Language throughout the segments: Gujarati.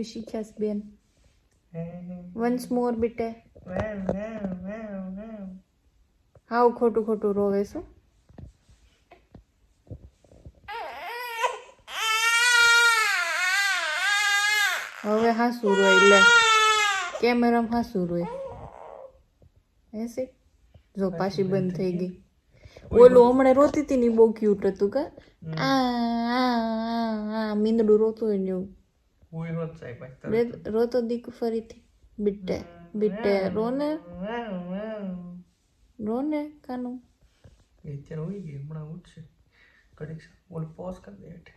નવું શીખ્યાસ બેન વન્સ મોર બેટે હાવ ખોટું ખોટું રોવે શું હવે હાસું રોય લે કેમેરામાં હાસુ રોય એસે જો પાછી બંધ થઈ ગઈ ઓલું હમણાં રોતી હતી ને બહુ ક્યુટ હતું કે આ આ આ મીંદડું રોતું હોય ને એવું કોઈ રોજ પાછી રે- રોતો દીકુ ફરીથી બીટે બીટે રોને રોને કાનું એ અત્યારે હોય ગઈ હમણાં ઉઠશે કડીક ઓલ પોઝ કરી દે હેઠે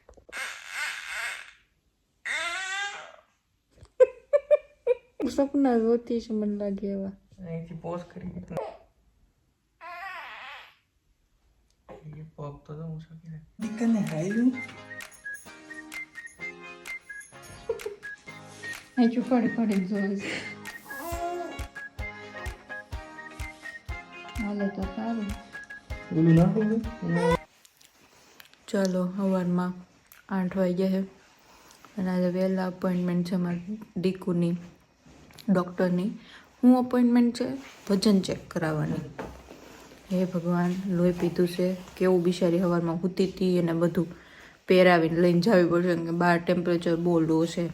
સપના જોતી છે મને લાગે એવા અહીંથી પોઝ કરી દીધું પગ તો જવું શકે દીકરને હાલ્યું અહીં ફરી fare જોઈ હાલે તો સારું ઓલું નાખું ચાલો સવારમાં આઠ વાગ્યા છે અને આજે વહેલા અપોઇન્ટમેન્ટ છે મારી ડીકુની ડૉક્ટરની હું અપોઇન્ટમેન્ટ છે વજન ચેક કરાવવાની હે ભગવાન લોહી પીધું છે કેવું બિચારી સવારમાં હૂતી હતી અને બધું પહેરાવીને લઈને જવી પડશે કે બહાર ટેમ્પરેચર બહુ લો છે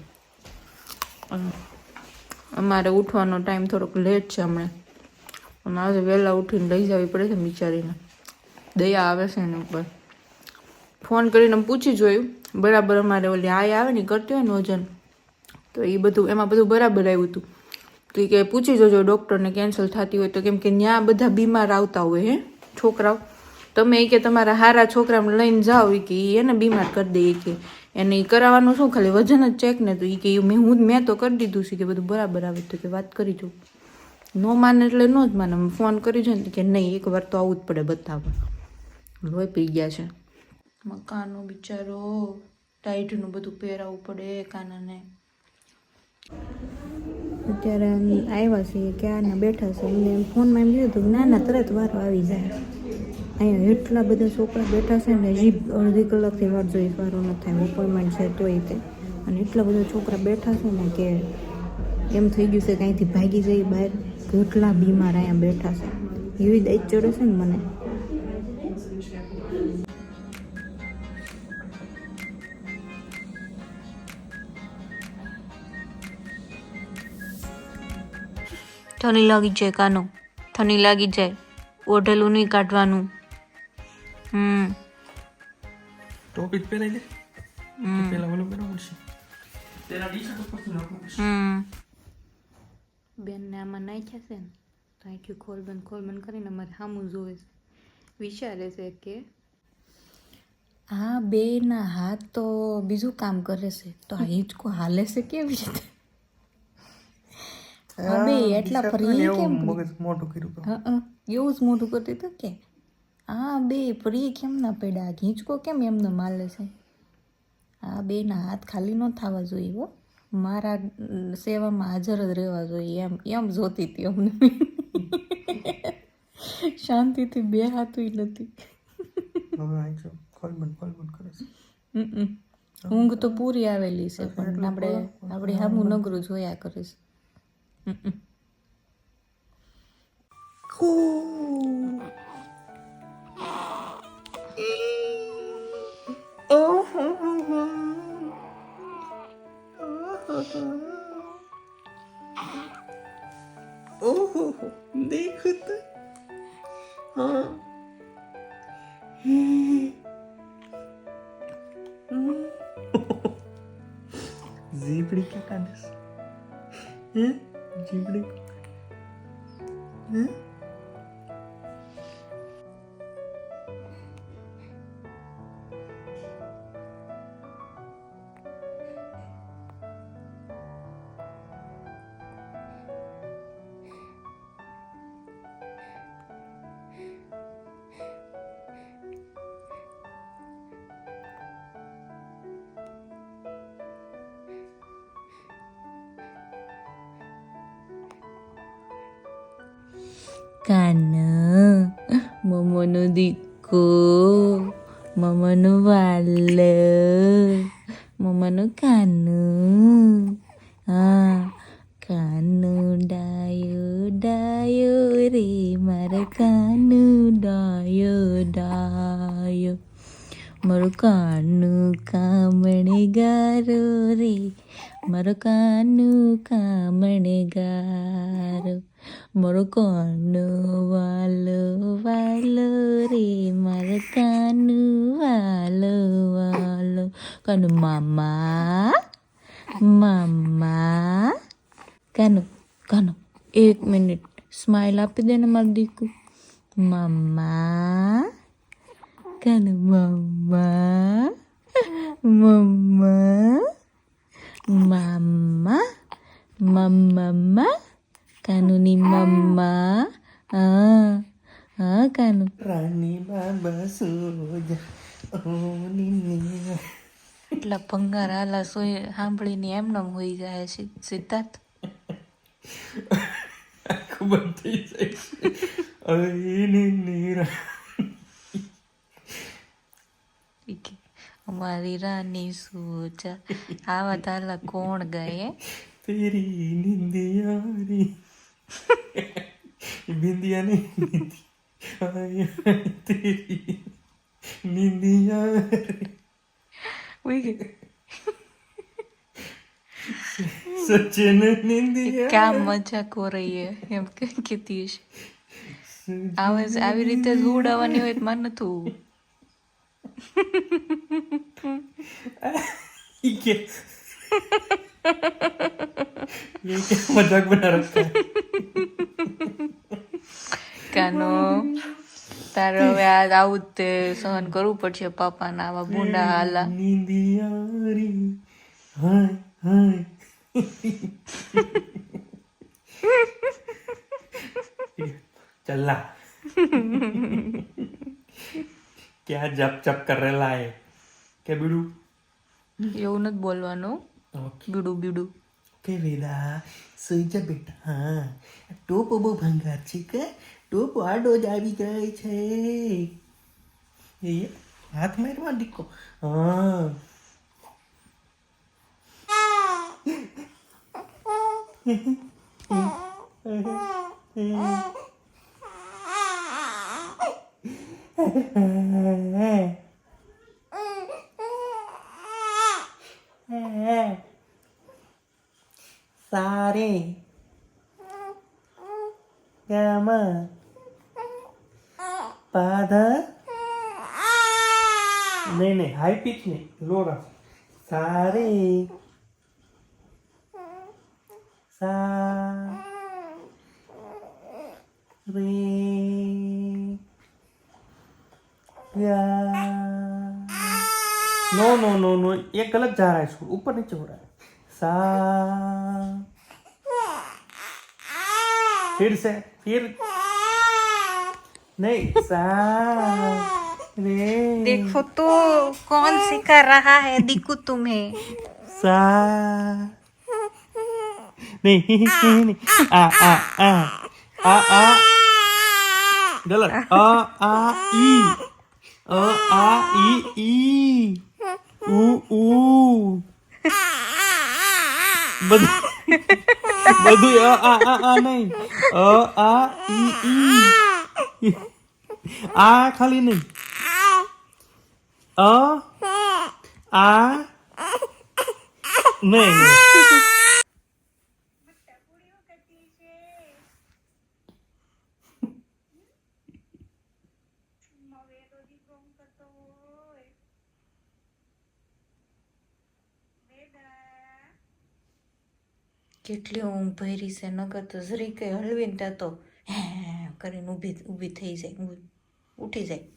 અમારે ઉઠવાનો ટાઈમ થોડોક લેટ છે હમણાં. પણ આજે વહેલા ઉઠીને લઈ જવી પડે છે બિચારીને. દયા આવે છે એની ઉપર. ફોન કરીને પૂછી જોયું. બરાબર અમારે ઓલી આય આવે ને કરતી હોય ને વજન. તો એ બધું, એમાં બધું બરાબર આવ્યું હતું. તો કે પૂછી જોજો ડૉક્ટરને કેન્સલ થતી હોય તો કેમ કે ત્યાં બધા બીમાર આવતા હોય હે, છોકરાઓ. તમે એ કે તમારા હારા છોકરાને લઈને જાઓ એ કે એને બીમાર કરી દે એ કે. એને એ કરાવવાનું શું, ખાલી વજન જ ચેક ને તો એ કે મેં હું મેં તો કરી દીધું છે કે બધું બરાબર આવે તો કે વાત કરી જો. નો માને એટલે નો જ માને. ફોન કરી છે ને કે નહીં, એક વાર તો આવવું જ પડે બતાવવા. લોહી પી ગયા છે. મકાનો બિચારો, ટાઈટનું બધું પહેરાવવું પડે કાનાને. અત્યારે આવ્યા છીએ આના બેઠા છે. એમને એમ ફોનમાં એમ કીધું કે ના ના તરત વારો આવી જાય. અહીંયા એટલા બધા છોકરા બેઠા છે ને હજી અડધી કલાકથી વાર જોઈ વારો ન થાય અપોઇન્ટમેન્ટ છે તોય તે. અને એટલા બધા છોકરા બેઠા છે ને કે એમ થઈ ગયું છે કે અહીંથી ભાગી જઈ બહાર કેટલા બીમાર અહીંયા બેઠા છે. એવી દઈ ચડે છે ને મને. ઠની લાગી જાય કાનો ઠની લાગી જાય, ઓઢેલું નહીં કાઢવાનું. હમ ટોપી જ પહેરાઈ હમ પેલા ઓલું પહેરવું પડશે તેના ટી શર્ટ ઉપરથી નાખવું પડશે બેનને આમાં નાખ્યા છે ને તો અહીંથી ખોલ બંધ ખોલ બંધ કરીને અમારે સામું જોવે છે વિચારે છે કે આ બેના હાથ તો બીજું કામ કરે છે તો આ હિંચકો હાલે છે કેવી રીતે હા બે એટલા ફરી કેમ મોટું કર્યું તો હા હા, એવું જ મોટું કરતી તો કે આ બે ફ્રી કેમ ના પડ્યા? ઘીંચકો કેમ એમને માલે છે? આ બેના હાથ ખાલી ન થવા જોઈએ હો. મારા સેવામાં હાજર જ રહેવા જોઈએ એમ એમ જોતી હતી અમને શાંતિથી બે હાથું નથી. કરે છે. ઊંઘ તો પૂરી આવેલી છે પણ આપણે આપણે હામું નગરું જોયા કરીશ હમ. Zebra com a cabeça. Zebra hã. મમનો દીકો મમનો વાલ મમનો કાન હા કાનુ ડાયો ડાયો રે મારો કાનુ ડાયો ડાયો મારો કાનુ કામણે ગારો રે મારો કાનુ કામણે ગારો મારો કાનુ વાલો વાલો રે મારો કાનુ વાલો વાલો કાનુ મામા મામા કાનુ કાનુ એક મિનિટ સ્માઈલ આપી દે ને મારું દીકુ મમ્મા કાનુ મમ્મા મમ્મા મમ્મા મમ્મા કાનુની મમ્મા હા હા કાનુ રાની બાબા સોજા ઓ નીની એટલા ભંગાર હાલા સોય સાંભળીને એમને હોઈ જાય છે સિદ્ધાર્થ આખું બંધ થઈ જાય છે અરે નીની રા ઠીક છે. અમારી રાની સોજા. આવા તાલા કોણ ગયે? તેરી નિંદિયારી. બિંદિયા નહીં નિંદી આયા તેરી નિંદિયારી. સચન નિંદિયા ક્યાં મજાક હો રહી હે? એમ કે કહેતી હશે. આવે રીતે જ ઉડાવવાની હોય તો મારે નથી ઉડવું. ये क्या ये क्या मजाक बना रखा है કાનો તારે હવે આ આવું જ તે સહન કરવું પડશે પાપાના આવા ભૂંડા હાલા निंदियारी हाय हाय चला क्या जप जप कर रहा है क्या बिडू એવું નથી બોલવાનું ઓકે બીડું બીડું કે વેદા સુઈ જા બેટા હા ટોપ બહુ ભંગાર છે કે ટોપ આડો જ આવી ગઈ છે એ હાથ મારવા દીકો હા સારે ગમ પાધ નહીં નહીં હાઈ પીચ નહીં લો રાખ સારે સા રે गा नो नो नो नो ये गलत जा रहा है इसको ऊपर नीचे हो रहा है सा फिर से फिर नहीं सा रे देखो तो कौन सिखा रहा है दिकू तुम्हें सा नहीं नहीं आ आ आ आ आ गलत आ आ ई अ आ ई ई उ उ બધું બધું અ આ આ આ નહીં. અ આ ખાલી નહીં. અ આ નહીં નહીં કેટલી ઊંઘ ભરી છે નકર તો જરી કઈ હળવીને ત્યાં તો હે કરીને ઊભી ઊભી થઈ જાય ઉઠી જાય.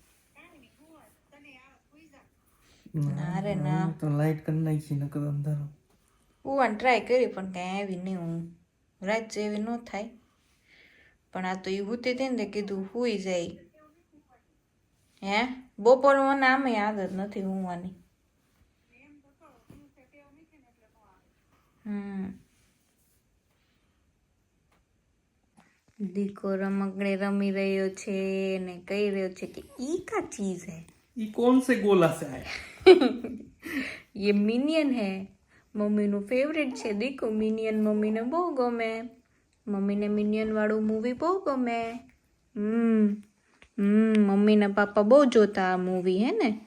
ના રે ના તો લાઈટ કરી નાખી નકર અંધારો. ઉવાની ટ્રાય કરી પણ કાંઈ આવી નહીં હું રાત જેવી ન થાય. પણ આ તો એ હુતી હતી ને કીધું હુઈ જાય. હે? બપોર મને આમે આદત નથી ઊંઘવાની હમ. लीको रमकड़े रमी रहो छे ने कही रहो छे कि ई का चीज़ है। ई कौन से गोला से आया? ये मिनियन है। मम्मी नो फेवरेट छे। देखो मिनियन मम्मी ने बहुत गमे। मम्मी ने मिनियन वाडो मूवी बहुत गमे। हम्म हम्म मम्मी ने पापा बहुत जोता मूवी है ने?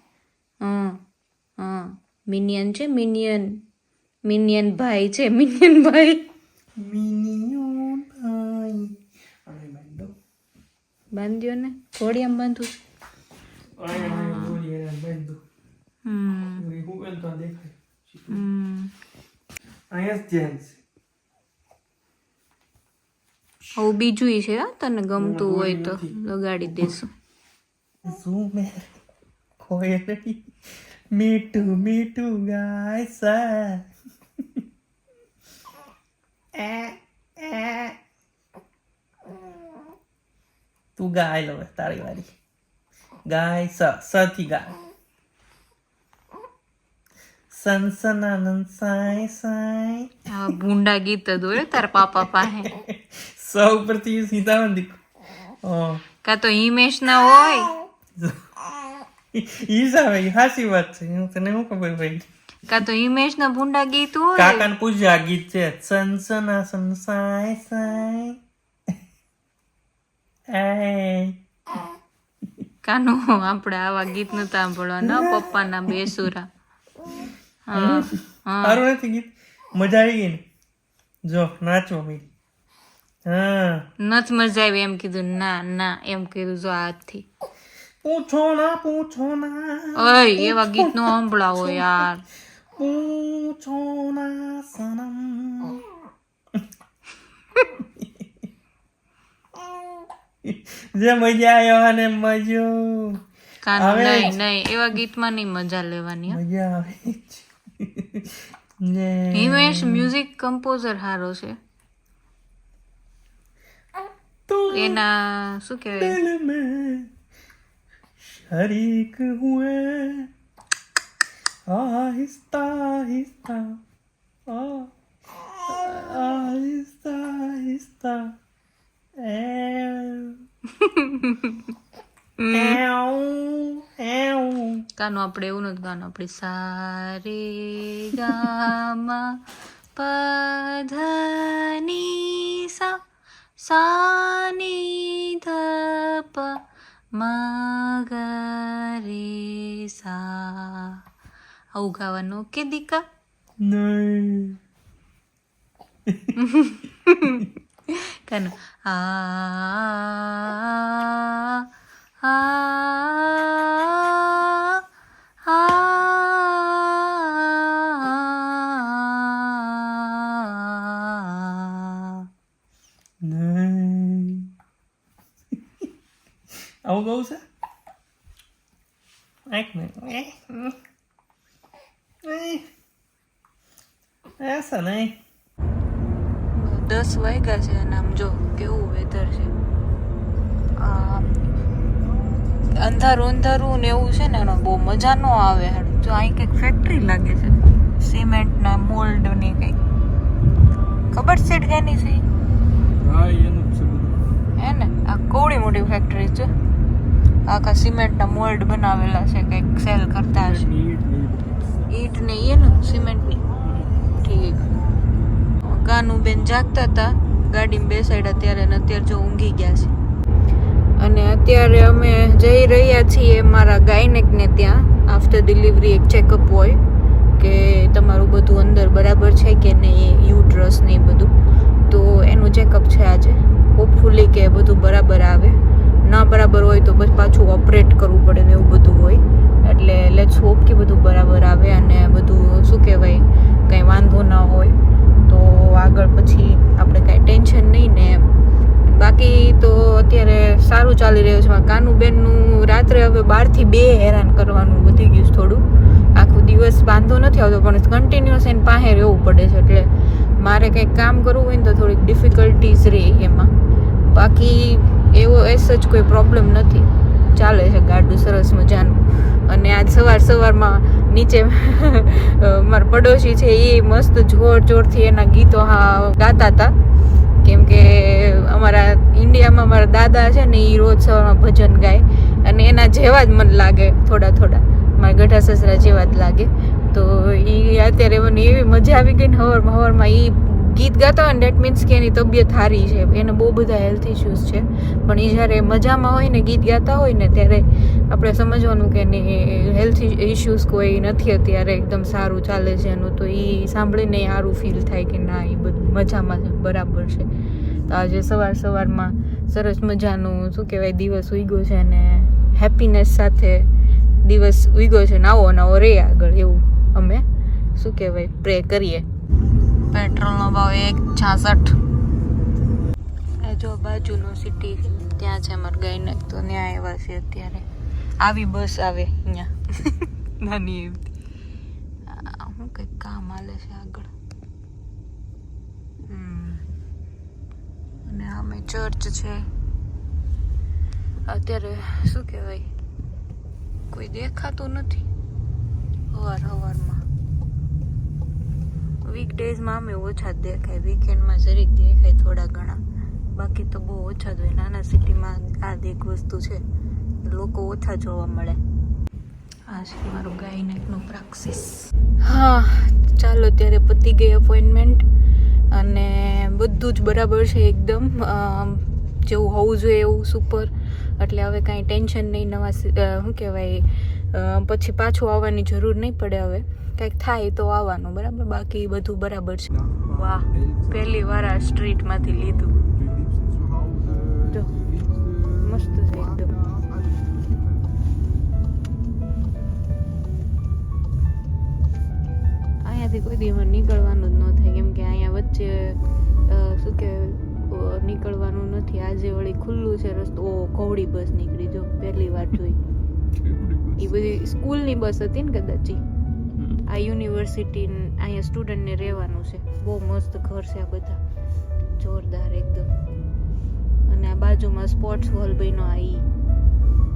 हाँ हाँ। मिनियन छे मिनियन। मिनियन भाई छे मिनियन भाई। मिनियन બાંધ્યો ને દોરી એને બાંધો હમ એ હું એમ તો દેખાય હમ. અહીંયા જ ધ્યાન છે આવું બીજું છે તને ગમતું હોય તો લગાડી દેશું. શું મેં ખોય નહીં મીઠું મીઠું ગાય સા તું ગાય લો તારી વારી ગાય સ સ થી ગાય સનસનાનંદ સાય સાય આ ભૂંડા ગીત જ હોય પાપા પાસે સ ઉપરથી સીધા મંદી કાં તો હિમેશ ના હોય ઈ સામે હાસી વાત છે હું તને શું ખબર પડી કા તો હિમેશ ના ભૂંડા ગીત હોય આ ગીત છે સનસના સનસાય સાય કાનો આપણે આવા ગીત નતા સાંભળવાના પપ્પાના બેસુરા. હા હા. સારું નથી ગીત? મજા આવી ગઈ ને? જો નાચો મી હા. નથ મજા આવી એમ કીધું ના ના એમ કીધું જો હાથથી પૂછો ના પૂછો ના. ઓય એવા ગીત નો સાંભળાવો યાર. પૂછો ના સનમ. જે મજા આવ્યો ને મજો નહીં નહીં એવા ગીતમાં નહીં મજા લેવાની મજા આવે હિમેશ મ્યુઝિક કમ્પોઝર હારો છે. એના શું કહેવાય? શરીક હુએ. આહિસ્તા આહિસ્તા આહિસ્તા આહિસ્તા É. é um. É um. Tá no apre tá no apre sare gama padani sa sanita pa magare sa. A ugava no que dica? Não. કાનું આ આ આ નહીં આવું કહું છે એક મિનિટ એસા નહીં દસ વાગ્યા છે અને આમ જો કેવું વેધર છે. અંધારું અંધારું ને એવું છે ને એનો બહુ મજા ન આવે. જો અહીં કંઈક ફેક્ટરી લાગે છે. સિમેન્ટના મોલ્ડની કંઈક. ખબર છે કેની છે? હા ને? આ કોવડી મોટી ફેક્ટરી છે. આખા સિમેન્ટના મોલ્ડ બનાવેલા છે કંઈક સેલ કરતા હશે. ઈટ ને એનું સિમેન્ટની ઠીક. ગાનું બેન જાગતા હતા, ગાડીમાં બેસાડ્યા ત્યારે અને અત્યારે જો ઊંઘી ગયા છે. અને અત્યારે અમે જઈ રહ્યા છીએ મારા ગાયનેકને ત્યાં આફ્ટર ડિલિવરી એક ચેકઅપ હોય, કે તમારું બધું અંદર બરાબર છે કે નહીં યુટ્રસ ને એ બધું. તો એનું ચેકઅપ છે આજે. હોપફુલી કે બધું બરાબર આવે. ના બરાબર હોય તો બસ પાછું ઓપરેટ કરવું પડે ને એવું બધું હોય. એટલે લેટ્સ હોપ કે બધું બરાબર આવે અને બધું શું કહેવાય, કંઈ વાંધો ના હોય તો આગળ પછી આપણે કાંઈ ટેન્શન નહીં ને એમ બાકી તો અત્યારે સારું ચાલી રહ્યું છે. કાનુબેનનું રાત્રે હવે બારથી બે હેરાન કરવાનું વધી ગયું થોડું. આખો દિવસ વાંધો નથી આવતો, પણ કન્ટિન્યુઅસ એને પાસે રહેવું પડે છે. એટલે મારે કંઈક કામ કરવું હોય ને તો થોડીક ડિફિકલ્ટીઝ રહે એમાં. બાકી એવો એસ જ કોઈ પ્રોબ્લેમ નથી. ચાલે છે ગાડું સરસ મજાનું. અને આજ સવાર સવારમાં નીચે મારા પડોશી છે એ મસ્ત જોર જોરથી એના ગીતો હા ગાતા હતા. કેમ કે અમારા ઇન્ડિયામાં મારા દાદા છે ને એ રોજ સવારમાં ભજન ગાય. અને એના જેવા જ મને લાગે થોડા થોડા. મારા ગઢા સસરા જેવા જ લાગે. તો એ અત્યારે મને એવી મજા આવી ગઈ ને હવારમાં, હવરમાં એ ગીત ગાતા હોય ને ડેટ મીન્સ કે એની તબિયત સારી છે. એને બહુ બધા હેલ્થ ઇશ્યુઝ છે. પણ એ જ્યારે મજામાં હોય ને, ગીત ગાતા હોય ને, ત્યારે આપણે સમજવાનું કે એની હેલ્થ ઇશ્યુઝ કોઈ નથી અત્યારે એકદમ સારું ચાલે છે એનું. તો એ સાંભળીને સારું ફીલ થાય કે ના એ બધું મજામાં બરાબર છે. તો આજે સવાર સવારમાં સરસ મજાનું, શું કહેવાય, દિવસ ઉગ્યો છે અને હેપીનેસ સાથે દિવસ ઉગ્યો છે. નવો નવો રે આગળ એવું અમે, શું કહેવાય પ્રે કરીએ. પેટ્રોલનો ભાવ એક છાસઠ. જો બાજુનું સિટી ત્યાં છે અમારે ગાયને. તો ત્યાં આવ્યા છે અત્યારે. આવી બસ આવે અહીંયા. નાની એવી. શું કંઈક કામ હાલે છે આગળ હમ. અને અમે ચર્ચ છે. અત્યારે શું કહેવાય? કોઈ દેખાતું નથી. હવાર હવારમાં. વીકડેઝમાં અમે ઓછા જ દેખાય. વીકેન્ડમાં જરીક દેખાય થોડા ઘણા. બાકી તો બહુ ઓછા જ હોય. નાના સિટીમાં આ એક વસ્તુ છે. લોકો ઓછા જોવા મળે. આ છે મારું ગાયનેકનું પ્રાક્સિસ. હા, ચાલો ત્યારે પતી ગઈ અપોઇન્ટમેન્ટ અને બધું જ બરાબર છે એકદમ. જેવું હોવું જોઈએ એવું સુપર એટલે હવે કાંઈ ટેન્શન નહીં, નવા શું કહેવાય પછી પાછું આવવાની જરૂર નહીં પડે હવે. કંઈક થાય તો આવવાનું, બરાબર? બાકી બધું બરાબર છે. વાહ, પહેલી વાર આ સ્ટ્રીટમાંથી લીધું. જો, મસ્ત છે એકદમ. અહીંયાથી કોઈ દિવસ નીકળવાનું વચ્ચે શું કે નીકળવાનું નથી. આજે વળી ખુલ્લું છે રસ્તો. ઓ કવડી બસ નીકળી. જો પહેલી વાર જોઈ. એ બધી સ્કૂલની બસ હતી ને કદાચ. આ યુનિવર્સિટી અહીંયા સ્ટુડન્ટને રહેવાનું છે. બહુ મસ્ત ઘર છે આ બધા. જોરદાર એકદમ. અને આ બાજુમાં સ્પોર્ટ્સ હોલ બન્યો આ ઈ.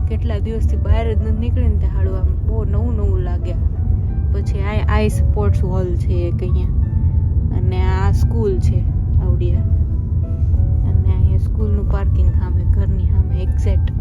કેટલા દિવસથી બહાર જ નથી નીકળીને ત્યાં હાડું આમ. બહુ નવું નવું લાગ્યા. પછી આ આઈ સ્પોર્ટ્સ હોલ છે એક અહીંયા. અને આ સ્કૂલ છે આવડિયા. અને અહીંયા સ્કૂલનું પાર્કિંગ સામે ઘરની સામે એક્ઝેક્ટ